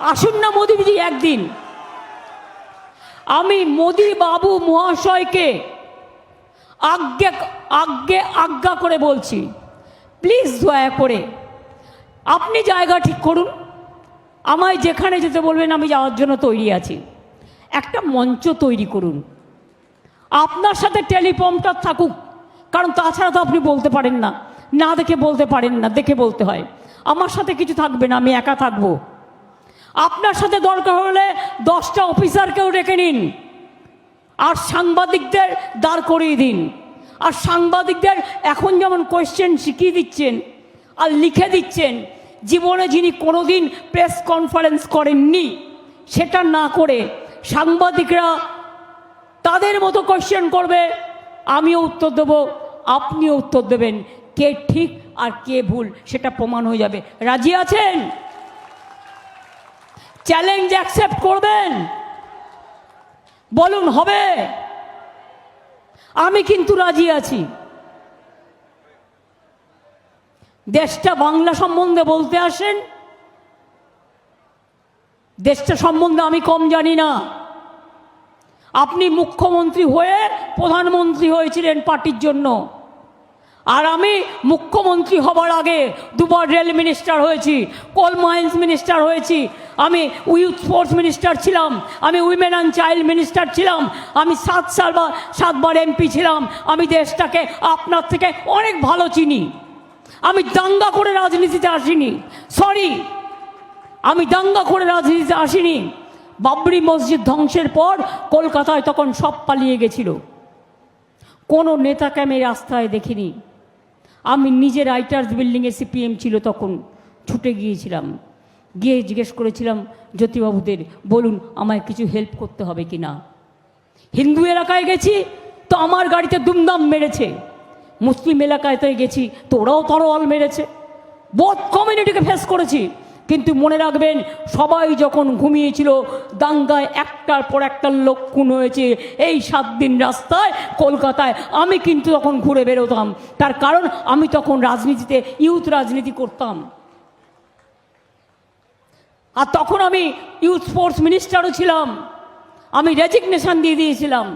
আসুন না মোদিজি একদিন। আমি মোদি বাবু মহাশয়কে আজ্ঞে আজ্ঞে, আজ্ঞা করে বলছি প্লিজ দয়া করে, আপনি জায়গা ঠিক করুন। আমায় যেখানে যেতে বলবেন, আমি যাওয়ার জন্য তৈরি আছি। একটা মঞ্চ তৈরি করুন। আপনার সাথে টেলিপম্পটার থাকুক, কারণ তাছাড়া তো আপনি বলতে পারেন না। না দেখে বলতে পারেন না, দেখে বলতে হয়। আমার সাথে কিছু থাকবে না, আমি একা থাকব। আপনার সাথে দরকার হলে দশটা অফিসারকেও ডেকে নিন। আর সাংবাদিকদের দাঁড় করিয়ে দিন। আর সাংবাদিকদের এখন যেমন কোয়েশ্চেন শিখিয়ে দিচ্ছেন আর লিখে দিচ্ছেন, জীবনে যিনি কোনোদিন প্রেস কনফারেন্স করেননি, সেটা না করে সাংবাদিকরা তাদের মতো কোয়েশ্চেন করবে, আমিও উত্তর দেবো, আপনিও উত্তর দেবেন, কে ঠিক আর কে ভুল সেটা প্রমাণ হয়ে যাবে। রাজি আছেন? চ্যালেঞ্জ অ্যাকসেপ্ট করবেন। বলুন, হবে? আমি কিন্তু রাজি আছি। দেশটা বাংলা সম্বন্ধে বলতে আসেন। দেশটা সম্বন্ধে আমি কম জানি না। আপনি মুখ্যমন্ত্রী হয়ে প্রধানমন্ত্রী হয়েছিলেন পার্টির জন্য। আর আমি মুখ্যমন্ত্রী হবার আগে দুবার রেল মিনিস্টার হয়েছি কোল মাইন্স মিনিস্টার হয়েছি, আমি ইউথ স্পোর্টস মিনিস্টার ছিলাম, আমি উইমেন অ্যান্ড চাইল্ড মিনিস্টার ছিলাম, আমি সাত সাল বা সাতবার এমপি ছিলাম, আমি দেশটাকে আপনার থেকে অনেক ভালো চিনি। আমি দাঙ্গা করে রাজনীতিতে আসিনি সরি আমি দাঙ্গা করে রাজনীতিতে আসিনি। বাবরি মসজিদ ধ্বংসের পর কলকাতায় তখন সব পালিয়ে গেছিল। কোনো নেতাকে আমি রাস্তায় দেখিনি। আমি নিজে রাইটার্স বিল্ডিংয়ে সিপিএম ছিল তখন, ছুটে গিয়েছিলাম। গিয়ে জিজ্ঞেস করেছিলাম, জ্যোতিবাবুদের, বলুন আমায় কিছু হেল্প করতে হবে কি না? হিন্দু এলাকায় গেছি, তো আমার গাড়িতে দুমদাম মেরেছে। মুসলিম এলাকায় তো গেছি, তো ওরাও তরোয়াল মেরেছে। বোধ কমিউনিটিকে ফেস করেছি। কিন্তু মনে রাখবেন, সবাই যখন ঘুমিয়েছিল, দাঙ্গায় একটার পর একটা লোক খুন হয়েছে। এই সাত দিন রাস্তায়, কলকাতায় আমি কিন্তু তখন ঘুরে বেরোতাম। তার কারণ, আমি তখন রাজনীতিতে, ইউথ রাজনীতি করতাম। আর তখন আমি ইউথ স্পোর্টস মিনিস্টারও ছিলাম। আমি রেজিগনেশন দিয়ে দিয়েছিলাম।